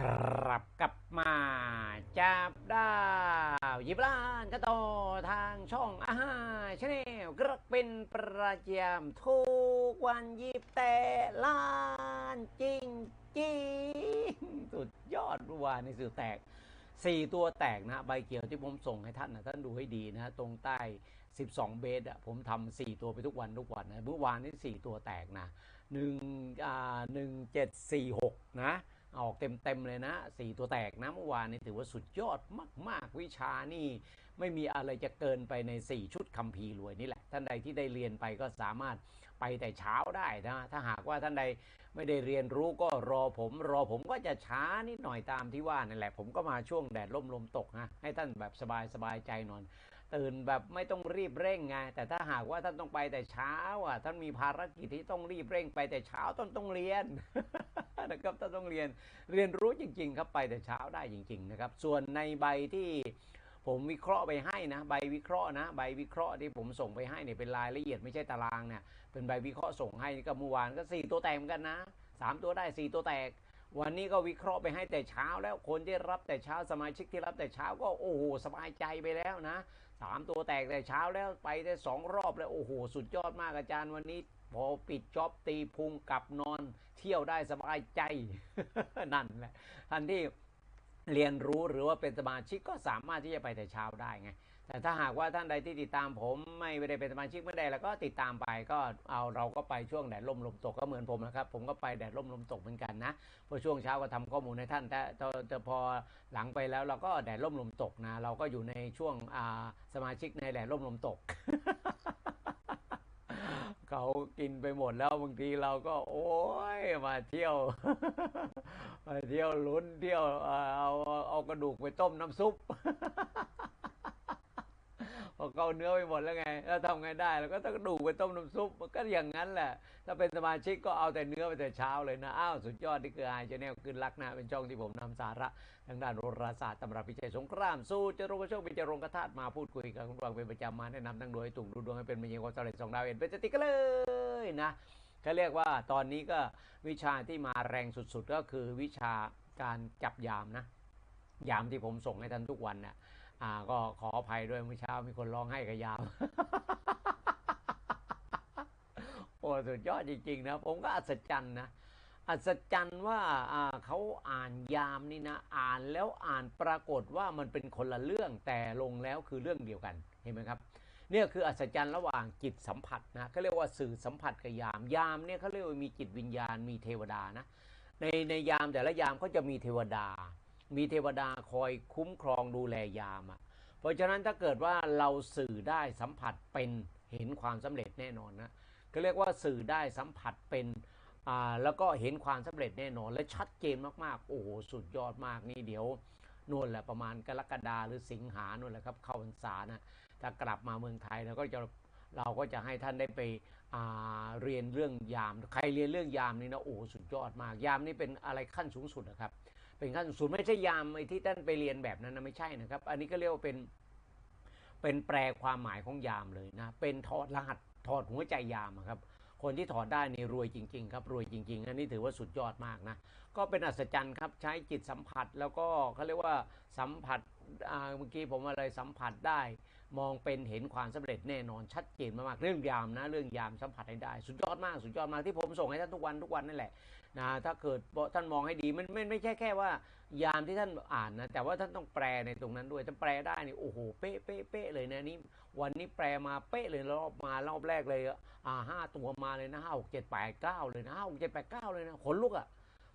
ครับกลับมาจับดาวยิบล้านกระโตอทางช่องอาหารชาแนลกระเป็นประจำทุกวันยิบแต่ล้านจริงจริงๆสุดยอดวานในสื่อแตกสี่ตัวแตกนะ ใบเกี่ยวที่ผมส่งให้ท่านนะท่านดูให้ดีนะตรงใต้ 12 เบสอะผมทำสี่ตัวไปทุกวันทุกวันนะเมื่อวานนี้สี่ตัวแตกนะหนึ่งอ่าหนึ่งเจ็ดสี่หกนะ ออกเต็มๆเลยนะสี่ตัวแตกนะเมื่อวานนี้ถือว่าสุดยอดมาก ๆ วิชานี่ ไม่มีอะไรจะเกินไปใน 4 ชุดคัมภีร์รวยนี่แหละ ท่านใดที่ได้เรียนไปก็สามารถไปแต่เช้าได้นะถ้าหากว่าท่านใดไม่ได้เรียนรู้ก็รอผม รอผมก็จะช้านิดหน่อยตามที่ว่านั่นแหละ ผมก็มาช่วงแดดร่มลมตกนะให้ท่านแบบสบายสบายใจนอน ตื่นแบบไม่ต้องรีบเร่งไงแต่ถ้าหากว่าท่านต้องไปแต่เช้าอะท่านมีภารกิจที่ต้องรีบเร่งไปแต่เช้าต้นต้องเรียนนะครับท่านต้องเรียนเรียนรู้จริง ๆ ครับไปแต่เช้าได้จริง ๆ นะครับ ส่วนในใบที่ผมวิเคราะห์ไปให้นะใบวิเคราะห์นะใบวิเคราะห์ที่ผมส่งไปให้เนี่ยเป็นรายละเอียดไม่ใช่ตารางเนี่ยเป็นใบวิเคราะห์ส่งให้ก็เมื่อวานก็สี่ตัวแตกเหมือนกันนะสามตัวได้สี่ตัวแตก วันนี้ก็วิเคราะห์ไปให้แต่เช้าแล้วคนที่รับแต่เช้าสมาชิกที่รับแต่เช้าก็โอ้โหสบายใจไปแล้วนะ สามตัวแตกแต่เช้าแล้วไปได้สองรอบแล้ว โอ้โห สุดยอดมากอาจารย์วันนี้ พอปิดจ็อบตีพุงกลับนอน เที่ยวได้สบายใจ นั่นแหละท่านที่เรียนรู้หรือว่าเป็นสมาชิกก็สามารถที่จะไปแต่เช้าได้ไง แต่ถ้าหากว่าท่านใดที่ติดตามผมไม่ได้เป็นสมาชิกไม่ได้แล้วก็ติดตามไปก็เอาเราก็ไปช่วงแดดลมลมตกก็เหมือนผมนะครับ ผมก็ไปแดดลมลมตกเหมือนกันนะพอช่วงเช้าก็ทำข้อมูลให้ท่าน แต่แต่พอหลังไปแล้วเราก็แดดล่มลมตกนะเราก็อยู่ในช่วงสมาชิกในแดดล่มลมตกเขากินไปหมดแล้วบางทีเราก็ โอ้ยมาเที่ยว มาเที่ยวลุ้นเที่ยวเอาเอากระดูกไปต้มน้ำซุป พอเกาเนื้อไปหมดแล้วไงแล้วทำไงได้แล้วก็ต้องดูไปต้มน้ำซุปมันก็อย่างนั้นแหละ ถ้าเป็นสมาชิกก็เอาแต่เนื้อไปแต่เช้าเลยนะ อ้าวสุดยอดที่คือไอชแนลคืนรักนะเป็นช่องที่ผมนำสาระทางด้านโหราศาสตร์ตำรับพิจัยสงครามสู้จรงกระโชคเป็นจรงกระทาดมาพูดคุยกับคุณฟังเป็นประจำมาแนะนำทั้งโดยตุ่งดูดวงให้เป็นมเหยความสำเร็จสองดาวเอ็นเป็นสติกเกอร์เลยนะเขาเรียกว่าตอนนี้ก็วิชาที่มาแรงสุดๆ ก็คือวิชาการจับยามนะ ยามที่ผมส่งให้ท่านทุกวันน่ะ อ่าก็ขออภัยด้วยเมื่อเช้ามีคนร้องให้กับยามโอ้สุดยอดจริง ๆ นะ ผมก็อัศจรรย์นะ อัศจรรย์ว่าอ่าเขาอ่านยามนี่นะ อ่านแล้วอ่านปรากฏว่ามันเป็นคนละเรื่องแต่ลงแล้วคือเรื่องเดียวกันเห็นไหมครับเนี่ยคืออัศจรรย์ระหว่างจิตสัมผัสนะเขาเรียกว่าสื่อสัมผัสกับยามยามเนี่ยเขาเรียกว่ามีจิตวิญญาณมีเทวดานะในในยามแต่ละยามเขาจะมีเทวดา มีเทวดาคอยคุ้มครองดูแลยามอะเพราะฉะนั้นถ้าเกิดว่าเราสื่อได้สัมผัสเป็นเห็นความสำเร็จแน่นอนนะก็เรียกว่าสื่อได้สัมผัสเป็นอ่าแล้วก็เห็นความสำเร็จแน่นอน และชัดเจนมากๆโอ้โหสุดยอดมากนี่เดี๋ยวนู่นแหละประมาณกรกฎาหรือสิงหานู่นแหละครับเข้าพรรษานะถ้ากลับมาเมืองไทยเราก็จะเราก็จะให้ท่านได้ไปอ่าเรียนเรื่องยาม ใครเรียนเรื่องยามนี่นะโอ้โหสุดยอดมาก ยามนี่เป็นอะไรขั้นสูงสุดนะครับ เป็นขั้นสูงไม่ใช่ยามไอ้ที่ท่านไปเรียนแบบนั้นนะไม่ใช่นะครับ อันนี้ก็เรียกว่าเป็นเป็นแปลความหมายของยามเลยนะ เป็นถอดรหัสถอดหัวใจยามครับ คนที่ถอดได้นี่รวยจริง ๆ ครับ รวยจริง ๆ อันนี้ถือว่าสุดยอดมากนะ ก็เป็นอัศจรรย์ครับใช้จิตสัมผัสแล้วก็เขาเรียกว่าสัมผัสเมื่อกี้ผมอะไรสัมผัสได้ มองเป็นเห็นความสำเร็จแน่นอนชัดเจนมากๆเรื่องยามนะ เรื่องยามสัมผัสให้ได้ สุดยอดมากสุดยอดมากที่ผมส่งให้ท่านทุกวันทุกวันนั่นแหละนะถ้าเกิดท่านมองให้ดีมันไม่ไม่ใช่แค่ว่ายามที่ท่านอ่านนะแต่ว่าท่านต้องแปลในตรงนั้นด้วยถ้าแปลได้นี่โอ้โหเป๊ะเป๊ะเป๊ะเลยนะนี่วันนี้แปลมาเป๊ะเลยรอบมารอบแรกเลยอ่าห้าตัวมาเลยนะห้าหกเจ็ดแปดเก้าเลยนะห้าหกเจ็ดแปดเก้าเลยนะขนลุกอะ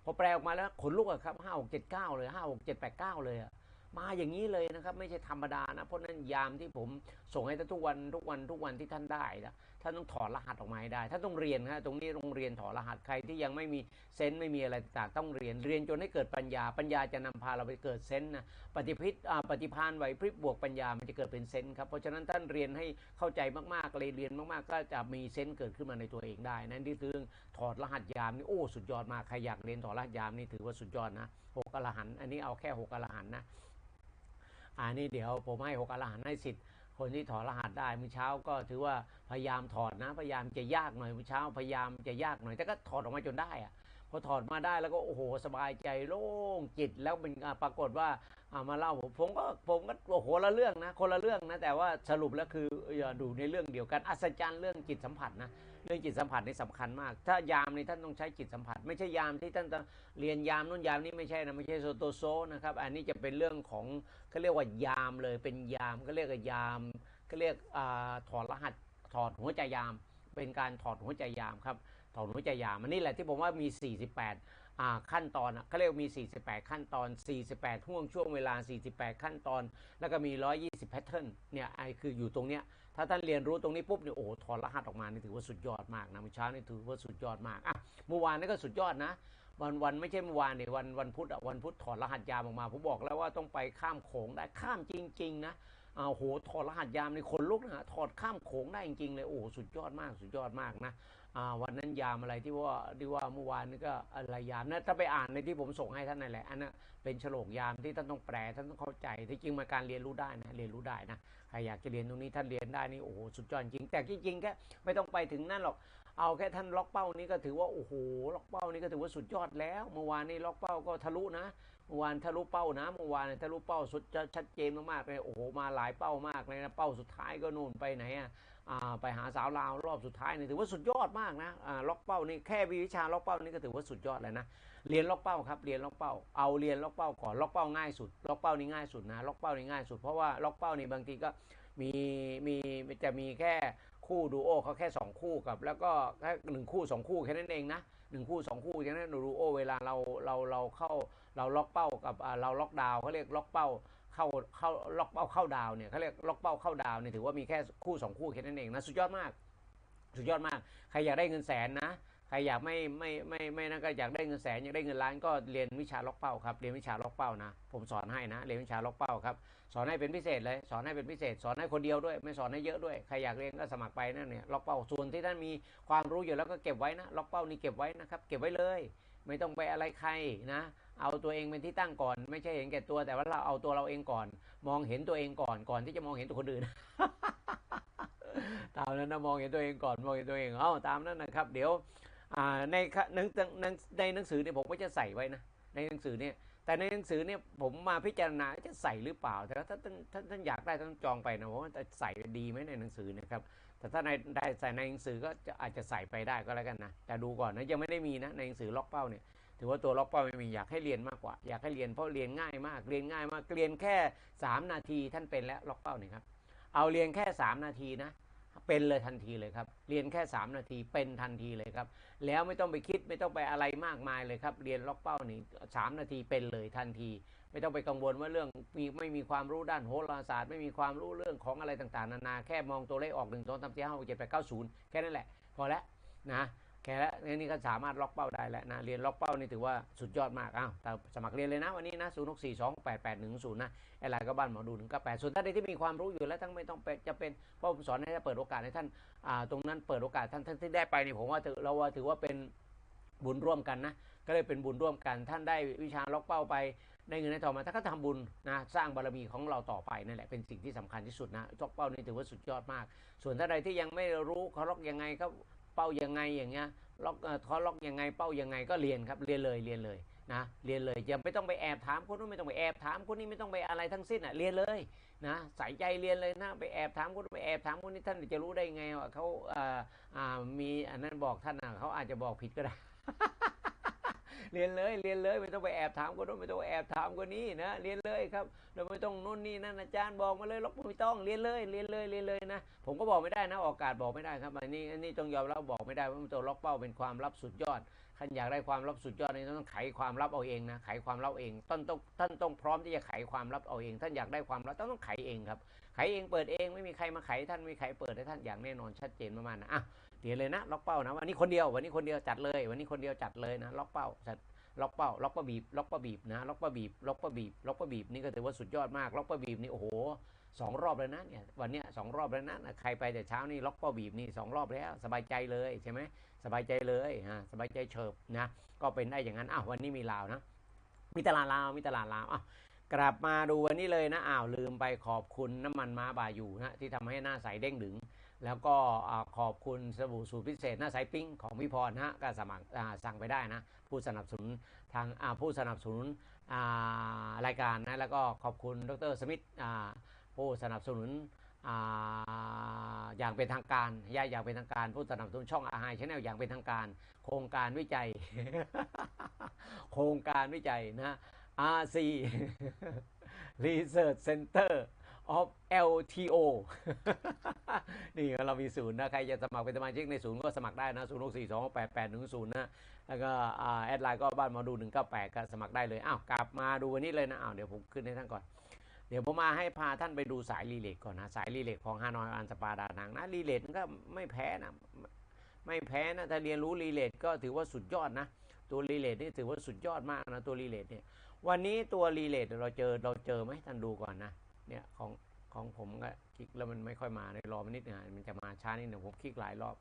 พอแปลออกมาแล้วขนลุกอะครับห้าหกเจ็ดเก้าเลยห้าหกเจ็ดแปดเก้าเลยอะ มาอย่างนี้เลยนะครับ ไม่ใช่ธรรมดานะ เพราะนั้นยามที่ผมส่งให้ท่านทุกวันทุกวันทุกวันที่ท่านได้นะท่านต้องถอดรหัสออกมาให้ได้ท่านต้องเรียนนะตรงนี้โรงเรียนถอดรหัสใครที่ยังไม่มีเซนส์ไม่มีอะไรต่างต้องเรียนเรียนจนให้เกิดปัญญา ปัญญาจะนำพาเราไปเกิดเซนส์นะปฏิพิษอ่าปฏิพานไหวพริบบวกปัญญามันจะเกิดเป็นเซนส์ครับเพราะฉะนั้นท่านเรียนให้เข้าใจมากๆเลยเรียนมากๆ ก็จะมีเซนส์เกิดขึ้นมาในตัวเองได้นั่นที่คือ ถอดรหัสยามนี่โอ้สุดยอดมากใครอยากเรียนถอดรหัสยามนี่ถือว่าสุดยอดนะหกอรหันต์อันนี้เอาแค่หกอรหันต์นะอันนี้เดี๋ยวผมให้หกอรหันต์ให้สิทธิ์คนที่ถอดรหัสได้เมื่อเช้าก็ถือว่าพยายามถอดนะ พยายามจะยากหน่อยเมื่อเช้าพยายามจะยากหน่อย แต่ก็ถอดออกมาจนได้อะ พอถอดมาได้แล้วก็โอ้โหสบายใจโล่งจิตแล้วเป็นปรากฏว่าอ่ามาเล่าผมผมก็ผมก็โอ้โหละเรื่องนะคนละเรื่องนะแต่ว่าสรุปแล้วคืออย่าดูในเรื่องเดียวกันอัศจรรย์เรื่องจิตสัมผัสนะเรื่องจิตสัมผัสนี่สำคัญมาก ถ้ายามนี่ท่านต้องใช้จิตสัมผัส ไม่ใช่ยามที่ท่านจะเรียนยามนู่นยามนี่ไม่ใช่นะไม่ใช่โซโตโซนะครับอันนี้จะเป็นเรื่องของเขาเรียกว่ายามเลยเป็นยามเขาเรียกว่ายามเขาเรียกอาถอดรหัสถอดหัวใจยาม เป็นการถอดหัวใจยามครับ ถอดหัวใจยามอันนี้แหละที่ผมว่ามี 48อ่าขั้นตอนอะเขาเรียกมี 48 ขั้นตอน 48 ห่วงช่วงเวลา 48 ขั้นตอน แล้วก็มี 120 แพทเทิร์นเนี่ยไอคืออยู่ตรงเนี้ยถ้าท่านเรียนรู้ตรงนี้ปุ๊บเนี่ยโอ้โหถอดรหัสออกมานี่ถือว่าสุดยอดมากนะเมื่อเช้านี่ถือว่าสุดยอดมากอะเมื่อวานนี่ก็สุดยอดนะวันวันไม่ใช่เมื่อวานเนี่ยวันวันพุธอะวันพุธถอดรหัสยามออกมาผมบอกแล้วว่าต้องไปข้ามโขงได้ข้ามจริง ๆ นะอ่าโหถอดรหัสยามในคนลุกนะฮะถอดข้ามโขงได้จริงๆเลยโอ้สุดยอดมากสุดยอดมากนะ วันนั้นยามอะไรที่ว่าที่ว่าเมื่อวานนี่ก็อะไรยามนะถ้าไปอ่านในที่ผมส่งให้ท่านนั่นแหละอันนั้นเป็นฉลกยามที่ท่านต้องแปลท่านต้องเข้าใจที่จริงมาการเรียนรู้ได้นะเรียนรู้ได้นะใครอยากจะเรียนตรงนี้ท่านเรียนได้นี่โอ้โหสุดยอดจริง แต่จริงๆแค่ไม่ต้องไปถึงนั่นหรอกเอาแค่ท่านล็อกเป้านี้ก็ถือว่าโอ้โหล็อกเป้านี้ก็ถือว่าสุดยอดแล้ว เมื่อวานนี้ล็อกเป้าก็ทะลุนะเมื่อวานทะลุเป้านะเมื่อวานทะลุเป้าสุดจะชัดเจนมากๆเลยโอ้โหมาหลายเป้ามากเลยนะเป้าสุดท้ายก็นู่นไปไหนอะ ไปหาสาวลาวรอบสุดท้ายนี่ถือว่าสุดยอดมากนะล็อกเป้านี่แค่วิชาล็อกเป้านี่ก็ถือว่าสุดยอดเลยนะเรียนล็อกเป้าครับเรียนล็อกเป้าเอาเรียนล็อกเป้าก่อนล็อกเป้าง่ายสุดล็อกเป้านี่ง่ายสุดนะล็อกเป้านี่ง่ายสุดเพราะว่าล็อกเป้านี่บางทีก็มีมีจะมีแค่คู่ดูโอเขาแค่ 2 คู่กับ แล้วก็แค่หนึ่งคู่ 2 คู่แค่นั้นเองนะหนึ่งคู่ 2 คู่อย่างนั้นดูโอเวลาเราเราเราเข้าเราล็อกเป้ากับเราล็อกดาวเขาเรียกล็อกเป้า เข้าเข้าล็อกเป้าเข้าดาวเนี่ยเขาเรียกล็อกเป้าเข้าดาวเนี่ยถือว่ามีแค่คู่ 2 คู่แค่นั้นเองนะสุดยอดมาก สุดยอดมาก ใครอยากได้เงินแสนนะใครอยากไม่ไม่ไม่ไม่นั่นก็อยากได้เงินแสนอยากได้เงินล้านก็เรียนวิชาล็อกเป้าครับเรียนวิชาล็อกเป้านะ ผมสอนให้นะเรียนวิชาล็อกเป้าครับสอนให้เป็นพิเศษเลยสอนให้เป็นพิเศษ สอนให้คนเดียวด้วย ไม่สอนให้เยอะด้วยใครอยากเรียนก็สมัครไปนั่นเนี่ยล็อกเป้าส่วนที่ท่านมีความรู้อยู่แล้วก็เก็บไว้นะล็อกเป้านี่เก็บไว้นะครับเก็บไว้เลย ไม่ต้องไปอะไรใครนะ เอาตัวเองเป็นที่ตั้งก่อน ไม่ใช่เห็นแก่ตัวแต่ว่าเราเอาตัวเราเองก่อน มองเห็นตัวเองก่อนก่อนที่จะมองเห็นตัวคนอื่นตามนั้นนะมองเห็นตัวเองก่อนมองเห็นตัวเองเอ้าตามนั้นนะครับ เดี๋ยวในหนังในหนังสือเนี่ยผมก็จะใส่ไว้นะในหนังสือเนี่ยแต่ในหนังสือเนี่ยผมมาพิจารณาจะใส่หรือเปล่า แต่ถ้าท่านท่านท่านอยากได้ท่านจองไปนะผมว่าจะใส่ดีไหมในหนังสือนะครับ แต่ถ้าในได้ใส่ในหนังสือก็จะอาจจะใส่ไปได้ก็แล้วกันนะแต่ดูก่อนนะยังไม่ได้มีนะในหนังสือล็อกเป้าเนี่ย ถือว่าตัวล็อกเป้าไม่มีอยากให้เรียนมากกว่า อยากให้เรียนเพราะเรียนง่ายมากเรียนง่ายมากเรียนแค่ 3 นาทีท่านเป็นแล้วล็อกเป้าเนี่ยครับเอาเรียนแค่ 3 นาทีนะเป็นเลยทันทีเลยครับ เรียนแค่ 3 นาทีเป็นทันทีเลยครับ แล้วไม่ต้องไปคิดไม่ต้องไปอะไรมากมายเลยครับ เรียนล็อกเป้านี่สามนาทีเป็นเลยทันที ไม่ต้องไปกังวลว่าเรื่องมีไม่มีความรู้ด้านโหราศาสตร์ ไม่มีความรู้เรื่องของอะไรต่างๆ นานาแค่มองตัวเลขออกหนึ่งสองสามสี่ห้าหกเจ็ดแปดเก้าศูนย์แค่นั้นแหละ พอแล้วนะ แค่แล้วนี่ก็สามารถล็อกเป้าได้แล้วนะเรียนล็อกเป้านี่ถือว่าสุดยอดมากอ้าวแต่สมัครเรียนเลยนะวันนี้นะศูนย์หกสี่สองแปดแปดหนึ่งศูนย์นะอร์ไลน์ก็บ้านหมอดูหนึ่งก็แปดส่วนท่านใดที่มีความรู้อยู่แล้วทั้งไม่ต้องไปจะเป็นเพราะผมสอนให้เปิดโอกาสให้ท่านอ่าตรงนั้นเปิดโอกาสท่านท่านที่ได้ไปนี่ผมว่าถือเราว่าถือว่าเป็นบุญร่วมกันนะก็เลยเป็นบุญร่วมกันท่านได้วิชาล็อกเป้าไปได้เงินได้ทองมาท่านก็ทำบุญนะสร้างบารมีของเราต่อไปนั่นแหละเป็นสิ่งที่สำคัญที่สุดนะล็อกเป้านี่ถือว่าสุดยอดมาก ส่วนท่านใดที่ยังไม่รู้เขาล็อกยังไงเขา เป้ายังไงอย่างเงี้ยล็อกเอ่อล็อกยังไงเป้ายังไงก็เรียนครับเรียนเลยเรียนเลยนะเรียนเลยอย่าไม่ต้องไปแอบถามคนนู้นไม่ต้องไปแอบถามคนนี้ไม่ต้องไปอะไรทั้งสิ้นอะเรียนเลยนะใส่ใจเรียนเลยนะไปแอบถามคนไปแอบถามคนนี้ท่านจะรู้ได้ไงว่าเขาอ่าอ่ามีอันนั้นบอกท่านอะเขาอาจจะบอกผิดก็ได้ เรียนเลยเรียนเลยไม่ต้องไปแอบถามคนนู้นไม่ต้องไปแอบถามคนนี้นะเรียนเลยครับเราไม่ต้องนู่นนี่นั่นอาจารย์บอกมาเลยล็อกไม่ต้องเรียนเลยเรียนเลยเรียนเลยนะ ผมก็บอกไม่ได้นะออกอากาศบอกไม่ได้ครับอันนี้อันนี้ต้องยอมรับบอกไม่ได้ว่ามันตัวล็อกเป้าเป็นความลับสุดยอดท่านอยากได้ความลับสุดยอดนี่ต้องไขความลับเอาเองนะไขความลับเองท่านต้องท่านต้องพร้อมที่จะไขความลับเอาเอง ท่านอยากได้ความลับต้องต้องไขเองครับไขเองเปิดเองไม่มีใครมาไขท่านไม่มีใครเปิดให้ท่านอย่างแน่นอนชัดเจนมากๆนะอะ เียวเลยนะล็อกเป้านะวันนี้คนเดียววันนี้คนเดียวจัดเลย วันนี้คนเดียวจัดเลยนะล็อกเป้าจัดล็อกเป้าล็อกป้าบีบล็อกป้าบีบนะล็อกป้าบีบล็อกป้าบีบล็อกป้าบีบนี่ก็ถือว่าสุดยอดมากล็อกป้าบีบนี่โอ้โหสองรอบแล้วนะเนี่ยวันเนี้ยสองรอบแล้วนะใครไปแต่เช้านี่ล็อกป้าบีบนี่สองรอบแล้ว สบายใจเลยใช่ไหมสบายใจเลยฮะสบายใจเฉิบนะก็เป็นได้อย่างนั้นอ้าววันนี้มีลาวนะมีตลาดลาวมีตลาดลาวอ้าวกลับมาดูวันนี้เลยนะอ้าวลืมไปขอบคุณน้ำมันม้าบายูนะที่ทำให้หน้าใสเด้งดึง แล้วก็ขอบคุณสบู่สูตรพิเศษหน้าสายปิ้งของพี่พรนะฮะก็สมัครสั่งไปได้นะ ผู้สนับสนุนทางผู้สนับสนุนรายการนะแล้วก็ขอบคุณดรสมิธผู้สนับสนุนอ่าอย่างเป็นทางการย่าอย่างเป็นทางการผู้สนับสนุนช่องอาหารชแนลอย่างเป็นทางการ โครงการวิจัย โครงการวิจัยนะ RC Research Center of LTO นี่เรามีศูนย์นะ ใครจะสมัครเป็นสมาชิกในศูนย์ก็สมัครได้นะ0 6 4 2 8 8 1 0นะ แล้วก็แอดไลน์ก็บ้านมาดู198ก็สมัครได้เลย อ้าว กลับมาดูวันนี้เลยนะ อ้าว เดี๋ยวผมขึ้นให้ท่านก่อน เดี๋ยวผมมาให้พาท่านไปดูสายรีเลทก่อนนะ สายรีเลทของฮานอยอันสปาดานังนะ รีเลทก็ไม่แพ้นะ ไม่แพ้นะ ถ้าเรียนรู้รีเลทก็ถือว่าสุดยอดนะ ตัวรีเลทนี่ถือว่าสุดยอดมากนะ ตัวรีเลทเนี่ย วันนี้ตัวรีเลทเราเจอ เราเจอไหมท่านดูก่อนนะ เนี่ยของของผมก็คลิกแล้วมันไม่ค่อยมาเลยรอมันนิดหนึงมันจะมาช้านิดหนึ่งผมคลิกหลายรอบ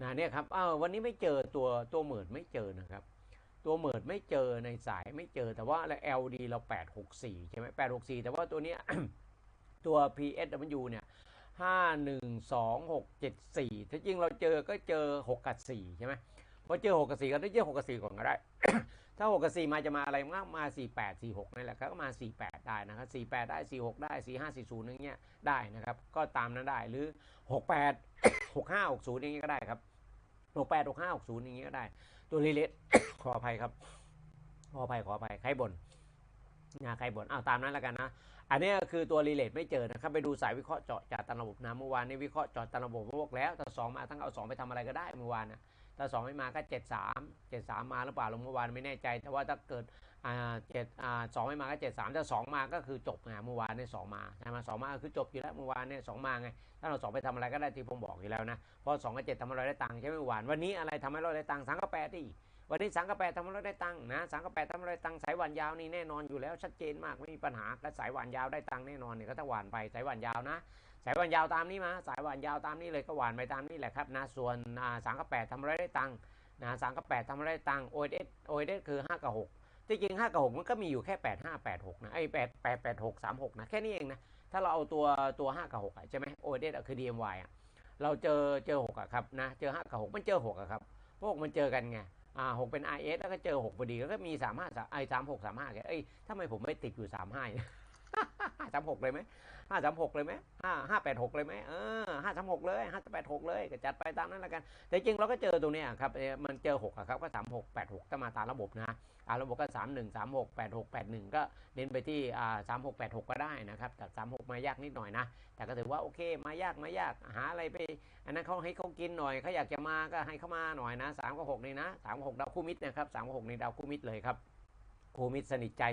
นะเนี่ยครับอ้าววันนี้ไม่เจอตัวตัวเหมิดไม่เจอนะครับ ตัวเหมิดไม่เจอในสายไม่เจอแต่ว่าแล้ว LD เรา 864 ใช่ไหม864 แต่ว่าตัวเนี้ยตัว PSW เนี่ย512674ถ้าจริงเราเจอก็เจอ6กับ4ใช่ไหมพอเจอ6กับ4ก็ได้เจอ6กับ4ก่อนก็ได้ ถ้า6กับ4มาจะมาอะไรมากมา48 46นี่แหละครับก็มา 48 ได้นะครับ 48 ได้ 46 ได้ 45 40อย่างเงี้ยได้นะครับ ก็ตามนั้นได้หรือ 68 65 60อย่างเงี้ยก็ได้ครับ 68 65 60อย่างเงี้ยก็ได้ ตัวรีเลทขออภัยครับขออภัยขออภัยใครบ่นนะใครบ่นเอาตามนั้นแล้วกันนะอันนี้คือตัวรีเลทไม่เจอนะครับไปดูสายวิเคราะห์เจาะจากตามระบบนะเมื่อวานนี้วิเคราะห์เจาะตามระบบบอกแล้วถ้าสองมาทั้งเอาสองไปทำอะไรก็ได้เมื่อวานนะถ้าสองไม่มาก็เจ็ดสามเจ็ดสามมาหรือเปล่าลงเมื่อวานไม่แน่ใจ แต่ว่าถ้าเกิด อ่าเจ็ดอ่าสองไม่มาก็เจ็ดสามถ้าสองมาก็คือจบไงเมื่อวานเนี่ยสองมาใช่ไหมสองมาคือจบอยู่แล้วเมื่อวานเนี่ยสองมาไงถ้าเราสองไปทำอะไรก็ได้ที่ผมบอกอยู่แล้วนะเพราะสองกับเจ็ดทำให้เราได้ตังค์ใช่ไหมเมื่อวานวันนี้อะไรทำให้เราได้ตังค์สังกะแปดที่วันนี้สังกะแปดทำให้เราได้ตังค์นะสังกะแปดทำให้เราได้ตังค์สายหวานยาวนี่แน่นอนอยู่แล้วชัดเจนมากไม่มีปัญหาและสายหวานยาวได้ตังค์แน่นอนเนี่ยก็ถ้าหวานไปสายหวานยาวนะสายหวานยาวตามนี้มาสายหวานยาวตามนี้เลยก็หวานไปตามนี้แหละครับนะส่วนอ่าสังกะแปดทำอะไรได้ตังค์นะสังกะแปดทำอะไรได้ตังค์โอเอสโอเอสคือ5กับ6ที่ จริง5กับหกมันก็มีอยู่แค่แปดห้าแปดหกนะไอ้8 8 8 6 3 6นะแค่นี้เองนะถ้าเราเอาตัวตัวห้ากับ6อะใช่ไหมโอเดตคือ DMY อะเราเจอเจอ6อะครับนะเจอห้ากับหกมันเจอ6อะครับพวกมันเจอกันไงอ่าหกเป็น IS แล้วก็เจอหกพอดีแล้วก็มีสามห้าไอสามหกสามห้าแกเอ้ยทำไมผมไม่ติดอยู่สามห้า ห้าสามหกเลยไหมห้าสามหกเลยไหมห้าห้าแปดหกเลยไหมเออห้าสามหกเลยห้าแปดหกเลยก็จัดไปตามนั้นแล้วกัน แต่จริงเราก็เจอตัวเนี้ยครับมันเจอหกครับก็สามหกแปดหกก็มาตามระบบนะตาระบบก็สามหนึ่งสามหกแปดหกแปดหนึ่งก็เน้นไปที่อ่าสามหกแปดหกก็ได้นะครับแต่สามหกมายากนิดหน่อยนะ แต่ก็ถือว่าโอเคมายากมายากหาอะไรไปอันนั้นเขาให้เขากินหน่อยเขาอยากจะมาก็ให้เขามาหน่อยนะสามกับหกนี่นะสามกับหกดาวคู่มิตรนะครับสามกับหกในดาวคู่มิตรเลยครับคู่มิตรสนิทใจ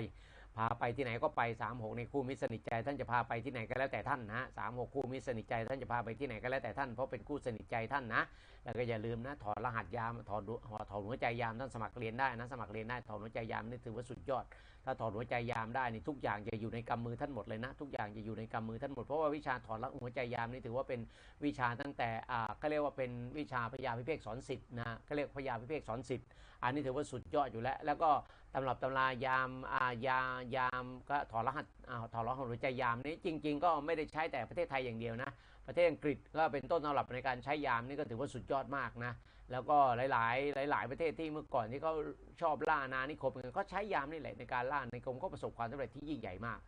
พาไปที่ไหนก็ไป3 6ในคู่มิตรสนิทใจ ท่านจะพาไปที่ไหนก็แล้วแต่ท่านนะสามหกคู่มิตรสนิทใจ ท่านจะพาไปที่ไหนก็แล้วแต่ท่านเพราะเป็นคู่สนิทใจท่านนะแล้วก็อย่าลืมนะถอดรหัสยามถอดถอดหัวใจยามท่านสมัครเรียนได้นะสมัครเรียนได้ถอดหัวใจยามนี่ถือว่าสุดยอดถ้าถอดหัวใจยามได้นี่ทุกอย่างจะอยู่ในกำมือท่านหมดเลยนะ ทุกอย่างจะอยู่ในกำมือท่านหมดเพราะว่าวิชาถอดหัวใจยามนี่ถือว่าเป็นวิชาตั้งแต่อ่าก็เรียกว่าเป็นวิชาพยาพิเภกสอนสิทธ์นะก็เรียกพยาพิเภกสอนสิทธิ์อันนี้ถือว่าสุดยอดอยู่แล้ว แล้วก็ตำรับตำรายามอ่ายายามก็ถอดรหัสอ่าถอดรหัสหัวใจยามนี้จริง ๆ ก็ไม่ได้ใช้แต่ประเทศไทยอย่างเดียวนะ ประเทศอังกฤษก็เป็นต้นตำรับในการใช้ยามนี่ก็ถือว่าสุดยอดมากนะ แล้วก็หลาย ๆ หลาย ๆ ประเทศที่เมื่อก่อนที่เขาชอบล่านานิคมกันก็ใช้ยามนี่แหละในการล่าในกรมก็ประสบความสำเร็จที่ยิ่งใหญ่มาก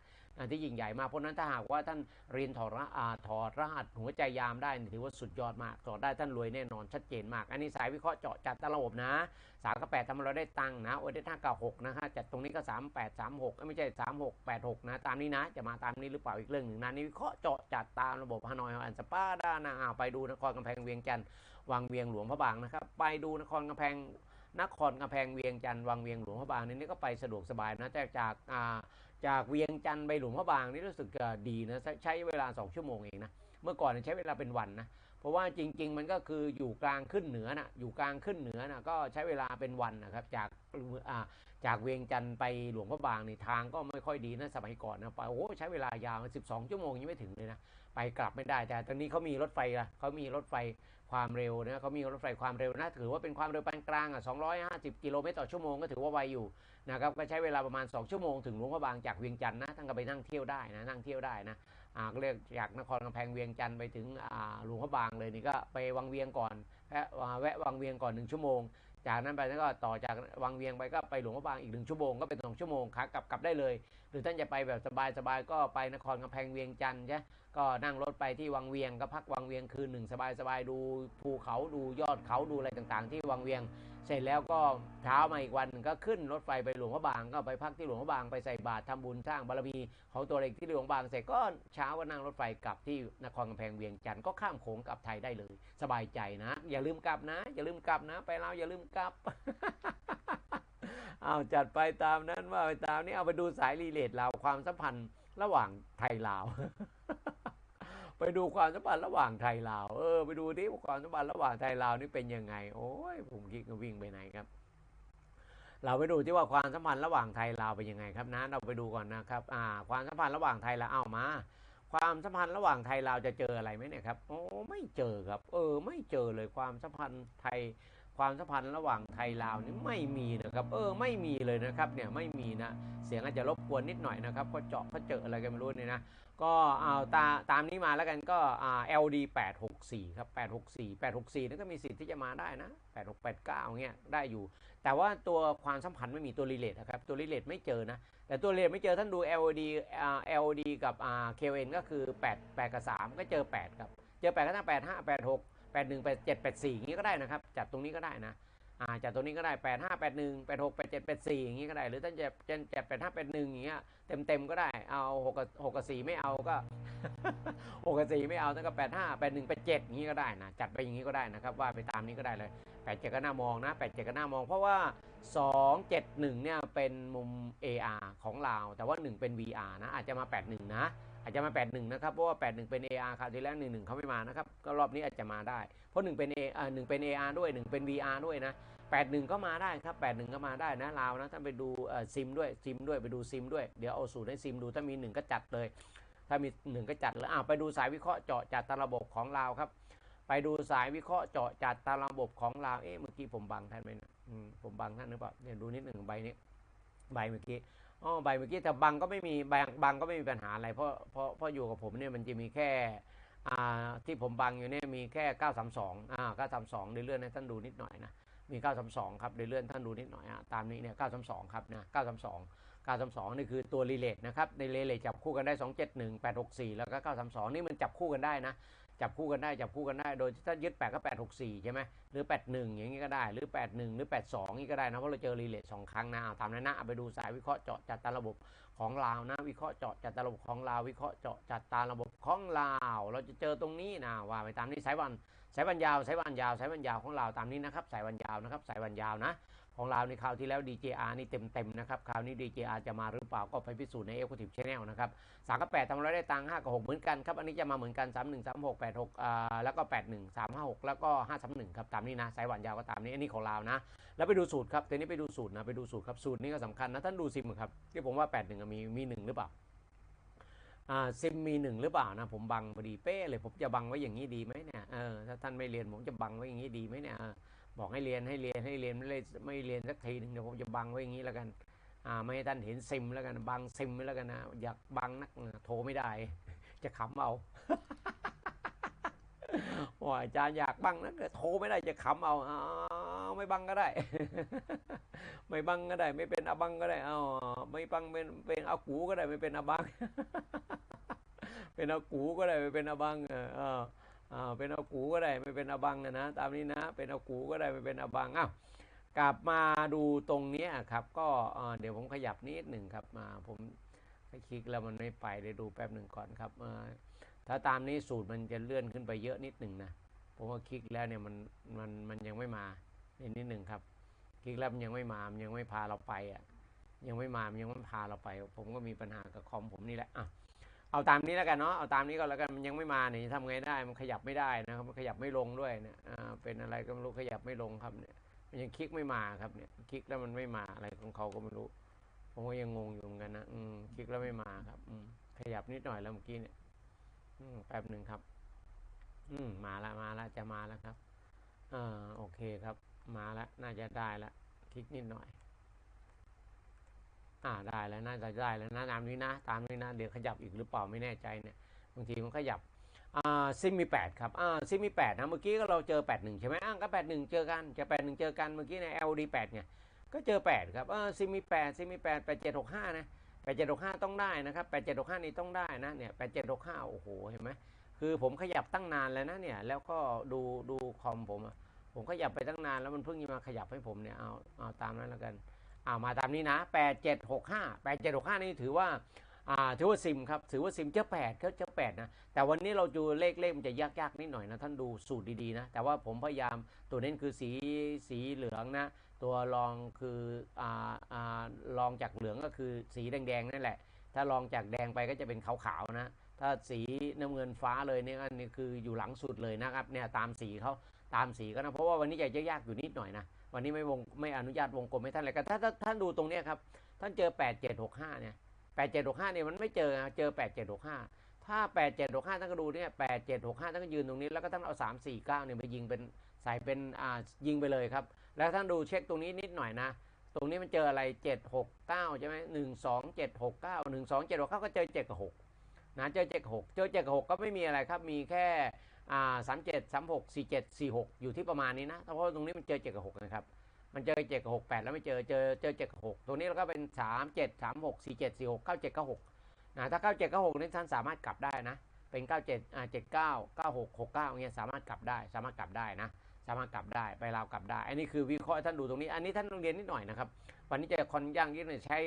ที่ยิ่งใหญ่มากเพราะนั้นถ้าหากว่าท่านเรียนถอดรหัสอ่าถอดรหัสหัวใจยามได้ถือว่าสุดยอดมากถอดได้ท่านรวยแน่นอนชัดเจนมาก อันนี้สายวิเคราะห์เจาะจัดตระบบนะสามกับแปดทำให้เราได้ตังนะโอเดท่ากับหกนะฮะจัดตรงนี้ก็สามแปดสามหกไม่ใช่สามหกแปดหกนะตามนี้นะ จะมาตามนี้หรือเปล่าอีกเรื่องหนึ่งนะนี่วิเคราะห์เจาะจัดตามระบบฮานอยอันสปาด้านะอ่าไปดูนครกำแพงเวียงจันทร์ วังเวียงหลวงพระบางนะครับ ไปดูนครกำแพงนครกำแพงเวียงจันทร์วังเวียงหลวงพระบางนี่ก็ไปสะดวกสบายนะจากจากจากเวียงจันทร์ไปหลวงพระบางนี่รู้สึกดีนะใช้เวลา 2 ชั่วโมงเองนะเมื่อก่อนใช้เวลาเป็นวันนะ เพราะว่าจริง ๆ มันก็คืออยู่กลางขึ้นเหนือนะอยู่กลางขึ้นเหนือนะก็ใช้เวลาเป็นวันนะครับจากจากเวียงจันทร์ไปหลวงพระบางนี่ทางก็ไม่ค่อยดีนะสมัยก่อนนะไปโอ้ใช้เวลายาว 12 ชั่วโมงยังไม่ถึงเลยนะไปกลับไม่ได้ แต่ตอนนี้เขามีรถไฟละเขามีรถไฟความเร็วนะเขามีรถไฟความเร็วนะถือว่าเป็นความเร็วปานกลางอะ250 กิโลเมตรต่อชั่วโมงก็ถือว่าไวอยู่นะครับก็ใช้เวลาประมาณ 2 ชั่วโมงถึงหลวงพระบางจากเวียงจันทร์นะท่านก็ไปนั่งเที่ยวได้นะนั่งเที่ยวได้นะ เรียกจากนครกำแพงเวียงจันทร์ไปถึงอ่าหลวงพระบางเลยนี่ก็ไปวังเวียงก่อนแวะแวะวังเวียงก่อนหนึ่งชั่วโมง จากนั้นไปแล้วก็ต่อจากวังเวียงไปก็ไปหลวงพระบางอีกหนึ่งชั่วโมงก็เป็นสองชั่วโมงขากลับกลับได้เลย หรือท่านจะไปแบบสบายๆก็ไปนครกำแพงเวียงจันทร์ใช่ก็นั่งรถไปที่วังเวียงก็พักวังเวียงคืนหนึ่งสบายๆดูภูเขาดูยอดเขาดูอะไรต่างๆ ที่วังเวียง เสร็จแล้วก็เช้ามาอีกวันหนึ่งก็ขึ้นรถไฟไปหลวงพระบางก็ไปพักที่หลวงพระบางไปใส่บาตรทำบุญสร้างบารมีของตัวเองที่หลวงพระบางเสร็จก็เช้าก็นั่งรถไฟกลับที่นครกำแพงเวียงจันทร์ก็ข้ามโขงกลับไทยได้เลย สบายใจนะ อย่าลืมกลับนะ อย่าลืมกลับนะ ไปลาวอย่าลืมกลับเอาจัดไปตามนั้นว่าไปตามนี้เอาไปดูสายรีเลทเราความสัมพันธ์ระหว่างไทยลาว ไปดูความสัมพันธ์ระหว่างไทยลาวเออไปดูที่ความสัมพันธ์ระหว่างไทยลาวนี่เป็นยังไง โอ้ยผมคิดก็วิ่งไปไหนครับ เราไปดูที่ว่าความสัมพันธ์ระหว่างไทยลาวเป็นยังไงครับนะเราไปดูก่อนนะครับ อ่า ความสัมพันธ์ระหว่างไทยลาวเอามา ความสัมพันธ์ระหว่างไทยลาวจะเจออะไรไหมเนี่ยครับโอ้ไม่เจอครับ เออ ไม่เจอเลยความสัมพันธ์ไทย ความสัมพันธ์ระหว่างไทยลาวนี่ไม่มีนะครับ เออไม่มีเลยนะครับเนี่ยไม่มีนะเสียงอาจจะรบกวนนิดหน่อยนะครับก็เจาะก็เจออะไรกันไม่รู้เนี่ยนะก็เอาตาตามนี้มาแล้วกันก็อ่า LD 864ครับ864 864นั่นก็มีสิทธิ์ที่จะมาได้นะ8689เงี้ยได้อยู่ แต่ว่าตัวความสัมพันธ์ไม่มีตัวรีเลทนะครับตัวรีเลทไม่เจอนะแต่ตัวรีเลทไม่เจอท่านดู LD อ่า LD กับอ่า KN ก็คือ 8 8กับ3ก็เจอ 8 ครับ เจอ8ก็ตั้ง 85 86 81 87 84อย่างนี้ก็ได้นะครับ จัดตรงนี้ก็ได้นะอ่าจัดตรงนี้ก็ได้85 81 86 87 84อย่างนี้ก็ได้ หรือท่านจะจะจะ85 81อย่างเงี้ยเต็มเต็มๆก็ได้เอา6กับ6กับ4ไม่เอาก็6กับ4ไม่เอาท่านก็85 81 87อย่างนี้ก็ได้นะจัดไปอย่างนี้ก็ได้นะครับว่าไปตามนี้ก็ได้เลย87ก็น่ามองนะ87ก็น่ามอง เพราะว่า271เนี่ยเป็นมุม AR ของเราวแต่ว่า1เป็น VR นะอาจจะมา81นะ อาจจะมา 81 นะครับ เพราะว่า 81 เป็น AR คราวที่แล้ว 11 เขาไม่มานะครับ ก็รอบนี้อาจจะมาได้ เพราะ 1 เป็น A อ่า1เป็น AR ด้วย 1 เป็น VR ด้วยนะ 81 ก็มาได้ครับ 81 ก็มาได้นะลาวนะ ท่านไปดูเอ่อซิมด้วย ซิมด้วย ไปดูซิมด้วย เดี๋ยวเอาสูตรให้ซิมดู ถ้ามี 1 ก็จัดเลย ถ้ามี 1 ก็จัดเลยอ้าวไปดูสายวิเคราะห์เจาะจัดตาระบบของลาวครับ ไปดูสายวิเคราะห์เจาะจัดตาระบบของลาว เอ๊ะ เมื่อกี้ผมบังท่านไหมนะผมบังท่านหรือเปล่า เนี่ยดูนิดหนึ่งใบนี้ ใบเมื่อกี้ อ๋อใบเมื่อกี้แต่บังก็ไม่มีบังบังก็ไม่มีปัญหาอะไร เพราะเพราะเพราะอยู่กับผมเนี่ยมันจะมีแค่อ่าที่ผมบังอยู่เนี่ยมีแค่ 932อ่า932เรื่อยๆให้ท่านดูนิดหน่อยนะมี 932 ครับเรื่อยๆท่านดูนิดหน่อยอะตามนี้เนี่ย932 ครับนะ932 932 นี่คือตัวรีเลทนะครับในรีเลทจับคู่กันได้ 271 864 แล้วก็ 932 นี่มันจับคู่กันได้นะ จับคู่กันได้จับคู่กันได้ โดยถ้ายึด 8 ก็ 864 ใช่ไหมหรือ 81 อย่างนี้ก็ได้ หรือ 81 หรือ 82 นี่ก็ได้นะ เพราะเราเจอรีเลทสองครั้งนะเอาตามนั้นนะเอาไปดูสายวิเคราะห์เจาะจัดตามระบบของลาวนะ วิเคราะห์เจาะจัดตามระบบของลาว วิเคราะห์เจาะจัดตามระบบของลาว เราจะเจอตรงนี้นะว่าไปตามนี้สายวันสายวันยาวสายวันยาวสายวันยาวของเราตามนี้นะครับสายวันยาวนะครับสายวันยาวนะ ของเราในคราวที่แล้ว DJR นี่เต็มๆนะครับ คราวนี้ DJR จะมาหรือเปล่าก็ไปพิสูจน์ใน Executive Channel นะครับสามกับแปดทำเราได้ตังค์ห้ากับหกเหมือนกันครับ อันนี้จะมาเหมือนกันสามหนึ่งสามหกแปดหกอ่าแล้วก็แปดหนึ่งสามห้าหกแล้วก็ห้าสามหนึ่งครับ ตามนี้นะ สายหวานยาวก็ตามนี้ อันนี้ของเรานะ แล้วไปดูสูตรครับทีนี้ไปดูสูตรนะ ไปดูสูตรครับ สูตรนี้ก็สำคัญนะ ท่านดูซิมครับ ที่ผมว่าแปดหนึ่งมีมีหนึ่งหรือเปล่าอ่าซิมมีหนึ่งหรือเปล่านะผมบังพอดีเป๊ะเลยผมจะบังไว้อย่างนี้ดีไหมเนี่ยเออถ้าท่านไม่เรียนผมจะบังไว้อย่างนี้ดีไหมเนี่ย บอกให้เรียนให้เรียนให้เรียนไม่เลยไม่เรียนสักทีหนึ่งเดี๋ยวผมจะบังไว้อย่างนี้แล้วกันอ่าไม่ให้ท่านเห็นซิมแล้วกันบังซิมไว้แล้วกันนะอยากบังนักโทรไม่ได้ จะขำเอาว่าอาจารย์อยากบังนะโทรไม่ได้จะขำเอาอ้าไม่บังก็ได้ ไม่บังก็ได้ ไม่เป็นอบังก็ได้เอาไม่บังเป็นเป็นอากูก็ได้ไม่เป็นอบัง เป็นอากูก็ได้ไม่เป็นอบังเออ เป็นอากูก็ได้ไม่เป็นอบังนะนะตามนี้นะเป็นอากูก็ได้ไม่เป็นอบังอ้าวกลับมาดูตรงนี้ครับ ก็เดี๋ยวผมขยับนิดหนึ่งครับมาผมคลิกแล้วมันไม่ไปเดี๋ยวดูแป๊บหนึ่งก่อนครับถ้าตามนี้สูตรมันจะเลื่อนขึ้นไปเยอะนิดหนึ่งนะผมว่าคลิกแล้วเนี่ยมันมันมันยังไม่มานิดนิดหนึ่งครับ คลิกแล้วมันยังไม่มามันยังไม่พาเราไปอะยังไม่มามันยังไม่พาเราไป ผมก็มีปัญหากับคอมผมนี่แหละอะ เอาตามนี้แล้วกันเนาะเอาตามนี้ก็แล้วกันมันยังไม่มาเนี่ยทำไงได้มันขยับไม่ได้นะครับมันขยับไม่ลงด้วยเนี่ยอ่าเป็นอะไรก็ไม่รู้ขยับไม่ลงครับเนี่ยมันยังคลิกไม่มาครับเนี่ยคลิกแล้วมันไม่มาอะไรของเขาก็ไม่รู้ผมก็ยังงงอยู่เหมือนกันนะอืมคลิกแล้วไม่มาครับ อืมขยับนิดหน่อยแล้วเมื่อกี้เนี่ย อืมแป๊บหนึ่งครับ อืมมาละมาละจะมาแล้วครับอ่าโอเคครับ มาล้วน่าจะได้ละคลิกนิดหน่อย อ่าได้แล้วน่าจะได้แล้วนะตามนี้นะตามนี้นะเดี๋ยวขยับอีกหรือเปล่าไม่แน่ใจเนี่ยบางทีมันขยับอ่าซิมมี8ครับอ่าซิมมี8นะเมื่อกี้ก็เราเจอ 81 ใช่ไหมอ่าก็ 81 เจอกันจะ81 เจอกันเมื่อกี้ใน LD 8ไงก็เจอ 8 ครับอ่าซิมมี8ซิมมี8 8765 นะ 8765 ต้องได้นะครับ 8765 นี่ต้องได้นะเนี่ย8765 โอ้โหเห็นไหมคือผมขยับตั้งนานแล้วนะเนี่ยแล้วก็ดูดูคอมผมอะผมขยับไปตั้งนานแล้วมันเพิ่งจะมาขยับให้ผมเนี่ยเอาเอาตามนั้นแล้วกัน อามาตามนี้นะ 8765 8765 นี่ถือว่าอ่าถือว่าซิมครับถือว่าซิมเจ้าแปดก็เจ้าแปดนะแต่วันนี้เราดูเลขเลขมันจะยากๆนิดหน่อยนะท่านดูสูตรดีๆนะแต่ว่าผมพยายามตัวเน้นคือสีสีเหลืองนะตัวรองคืออ่าอ่ารองจากเหลืองก็คือสีแดงๆนั่นแหละ ถ้ารองจากแดงไปก็จะเป็นขาวๆนะถ้าสีน้ำเงินฟ้าเลยเนี่ยอันนี้คืออยู่หลังสุดเลยนะครับเนี่ยตามสีเขาตามสีก็นะเพราะว่าวันนี้จะยากอยู่นิดหน่อยนะ วันนี้ไม่วงไม่อนุญาตวงกลมให้ท่านเลยก็ถ้าถ้าท่านดูตรงเนี้ยครับ ท่านเจอ 8765 เนี่ย 8765 เนี่ยมันไม่เจอนะเจอ 8765 ถ้า 8765 ท่านก็ดูเนี่ย 8765 ท่านก็ยืนตรงนี้ แล้วก็ท่านเอา 349 เนี่ยไปยิงเป็นใส่เป็นอ่ายิงไปเลยครับ แล้วท่านดูเช็คตรงนี้นิดหน่อยนะ ตรงนี้มันเจออะไร 769 ใช่ไหม12 769 12 769 ก็เจอ7กับ6นะเจอ7กับ6เจอ7กับ6ก็ไม่มีอะไรครับมีแค่ อ่า37 36 47 46อยู่ที่ประมาณนี้นะเพราะตรงนี้มันเจอ7กับ6นะครับมันเจอเจ็ดกับหกแปดแล้วไม่เจอเจอเจอเจ็ดกับหกตรงนี้เราก็เป็นสามเจ็ดสามหกสี่เจ็ดสี่หกเก้าเจ็ดเก้าหกนะถ้าเก้าเจ็ดเก้าหกนี่ท่านสามารถกลับได้นะเป็นเก้าเจ็ดอ่าเจ็ดเก้าเก้าหกหกเก้าเงี้ยสามารถกลับได้ สามารถกลับได้นะสามารถกลับได้ไปราวกลับได้ อันนี้คือวิเคราะห์ท่านดูตรงนี้ อันนี้ท่านต้องเรียนนิดหน่อยนะครับ วันนี้จะคอนย่างนิดหน่อยใช้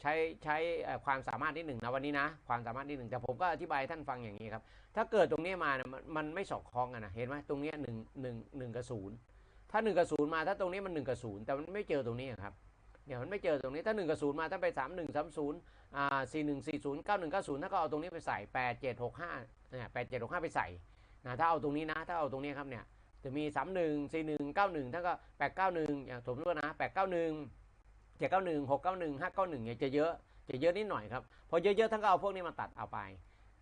ใช้ใช้ความสามารถนิดหนึ่งนะวันนี้นะความสามารถนิดหนึ่งแต่ผมก็อธิบายท่านฟังอย่างนี้ครับ ถ้าเกิดตรงนี้มาเนี่ยมันไม่สอดคล้องกันนะเห็นไหมตรงนี้หนึ่งหนึ่งหนึ่งกับศูนย์ถ้า1กับ0มาถ้าตรงนี้มัน1กับ0แต่มันไม่เจอตรงนี้ครับเนี่ยมันไม่เจอตรงนี้ถ้า1กับ0มาถ้าไป3 1 3 0อ่า4 1 4 0 9 1 9 0ถ้าก็เอาตรงนี้ไปใส่8 7 6 5เนี่ย8 7 6 5ไปใส่นะถ้าเอาตรงนี้นะ ถ้าเอาตรงนี้ครับเนี่ยจะมี3 1 4 1 9 1ถ้าก็8 9 1อย่างสมมติว่านะ8 9 1 7 9 1 6 9 1 5 9 1เก้าหนึ่งหกเก้าหนึ่งห้าเก้าหนึ่งเนี่ยจะเยอะจะเยอะนิดหน่อยครับพอเยอะๆท่านก็เอาพวกนี้มาตัดเอาไป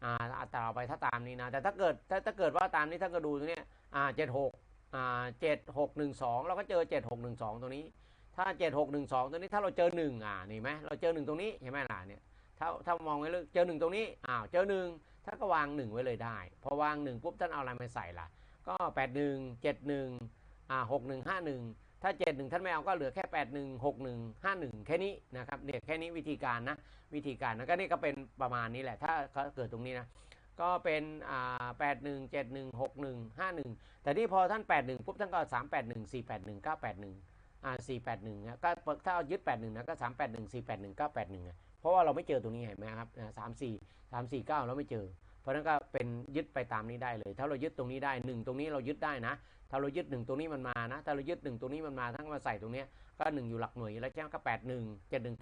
อ่าตัดเอาไปถ้าตามนี้นะแต่ถ้าเกิดถ้าถ้าเกิดว่าตามนี้ท่านก็ดูตรงนี้อ่า76อ่าเจ็ดหกหนึ่งสองเราก็เจอเจ็ดหกหนึ่งสองตรงนี้ ถ้าเจ็ดหกหนึ่งสองตรงนี้ถ้าเราเจอหนึ่งอ่านี่ไหมเราเจอหนึ่งตรงนี้เห็นไหมล่ะเนี่ยถ้าถ้ามองไว้เลยเจอหนึ่งตรงนี้อ้าวเจอหนึ่งท่านก็วางหนึ่งไว้เลยได้ พอวางหนึ่งปุ๊บท่านเอาอะไรมาใส่ล่ะ ก็แปดหนึ่งเจ็ดหนึ่งอ่าหกหนึ่งห้าหนึ่ง ถ้าเจ็ดหนึ่งท่านไม่เอาก็เหลือแค่แปดหนึ่งหกหนึ่งห้าหนึ่งแค่นี้นะครับเนี่ยแค่นี้วิธีการนะวิธีการนะก็นี่ก็เป็นประมาณนี้แหละถ้าเกิดตรงนี้นะก็เป็นอ่าแปดหนึ่งเจ็ดหนึ่งหกหนึ่งห้าหนึ่งแต่นี่พอท่าน 81ปุ๊บท่านก็ 381 481 981อ่า481นะก็ถ้าเอายึด 81นะก็ 381 481 981นะเพราะว่าเราไม่เจอตรงนี้เห็นไหมครับสามสี่สามสี่เก้าเราไม่เจอ เพราะนั้นก็เป็นยึดไปตามนี้ได้เลย ถ้าเรายึดตรงนี้ได้ 1 ตรงนี้เรายึดได้นะ ถ้าเรายึดหนึ่งตรงนี้มันมานะ ถ้าเรายึดหนึ่งตรงนี้มันมาทั้งมาใส่ตรงนี้ก็หนึ่งอยู่หลักหน่วยแล้วจ้างก็ดหนึ่ง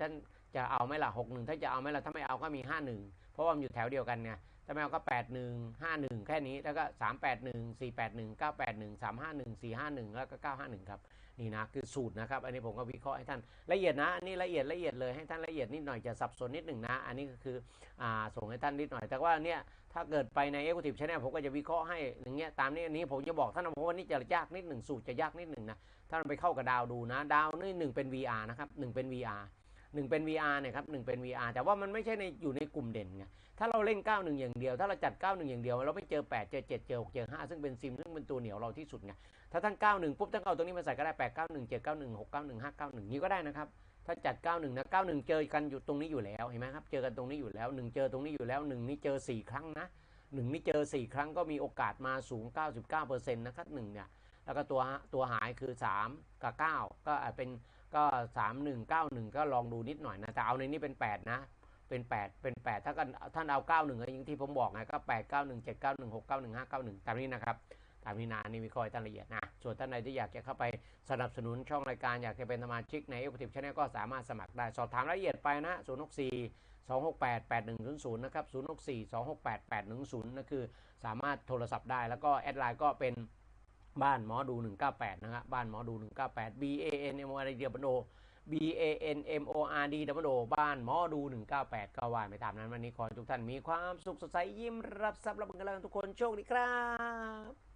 ท่านจะเอาไหมล่ะหกหนึ่งท่านจะเอาไหมล่ะถ้าไม่เอาก็มีห้าหนึ่งเพราะว่ามันอยู่แถวเดียวกันไง ถ้าไม่เอาก็8 1 5 1แค่นี้แล้วก็3 8 1 4 8 1 9 8 1 3 5 1 4 5 1แล้วก็9 5 1ครับนี่นะคือสูตรนะครับ อันนี้ผมก็วิเคราะห์ให้ท่านละเอียดนะอันนี้ละเอียดละเอียดเลยให้ท่านละเอียดนิดหน่อยจะสับสนนิดหนึ่งนะ อันนี้ก็คืออ่าส่งให้ท่านนิดหน่อย แต่ว่าเนี่ยถ้าเกิดไปใน Executive Channel ผมก็จะวิเคราะห์ให้อย่างเงี้ยตามนี้อันนี้ผมจะบอกท่านนะเพราะว่านี่จะยากนิดหนึ่งสูตรจะยากนิดหนึ่งนะท่านไปเข้ากับดาวดูนะ ดาวนี่หนึ่งเป็น VR นะครับหนึ่งเป็น VR หนึ่งเป็น VR เนี่ยครับหนึ่งเป็น VR แต่ว่ามันไม่ใช่ในอยู่ในกลุ่มเด่นไงถ้าเราเล่น 91 อย่างเดียว ถ้าเราจัด 91 อย่างเดียว เราไม่เจอ 8 เจอ 7 เจอ 6 เจอ 5 ซึ่งเป็นซิม ซึ่งเป็นตัวเหนียวเราที่สุดไงถ้าท่าน91 ปุ๊บท่านเอาตรงนี้มาใส่ก็ได้ 8 91 7 91 6 91 5 91 นี้ก็ได้นะครับถ้าจัด 91 นะ 91 เจอกันอยู่ตรงนี้อยู่แล้วเห็นไหมครับเจอกันตรงนี้อยู่แล้ว 1 เจอตรงนี้อยู่แล้ว1นี่เจอ 4 ครั้งนะ1นี่เจอ 4 ครั้งก็มีโอกาสมาสูง 99%นะครับ1เนี่ยแล้วก็ตัวตัวหายคือ 3 กับ 9 ก็ อาจเป็นก็3 1 9 1ก็ลองดูนิดหน่อยนะแต่เอาในนี้เป็น8นะ เป็น8เป็น8ถ้ากันท่านเอา91ก็อย่างที่ผมบอกไงก็8 9 1 7 9 1 6 9 1 5 9 1ตามนี้นะครับตามนี้นะอันนี่วิเคราะห์ให้ท่านละเอียดนะ ส่วนท่านใดที่อยากจะเข้าไปสนับสนุนช่องรายการอยากจะเป็นสมาชิกใน e x e c u t i v e Channel ก็สามารถสมัครได้ สอบถามรายละเอียดไปนะ 064 268 8100 นะครับ 064 268 8 1 0นั่นคือสามารถโทรศัพท์ได้แล้วก็แอดไลน์ก็เป็น บ้านหมอดู 198 นะครับบ้านหมอดู 198 B A N M O R D W B A N M O R D W บ้านหมอดู 198 ก็ว่าไปตามนั้นวันนี้ขอทุกท่านมีความสุขสดใสยิ้มรับทรัพย์รับเงินกันทุกคนโชคดีครับ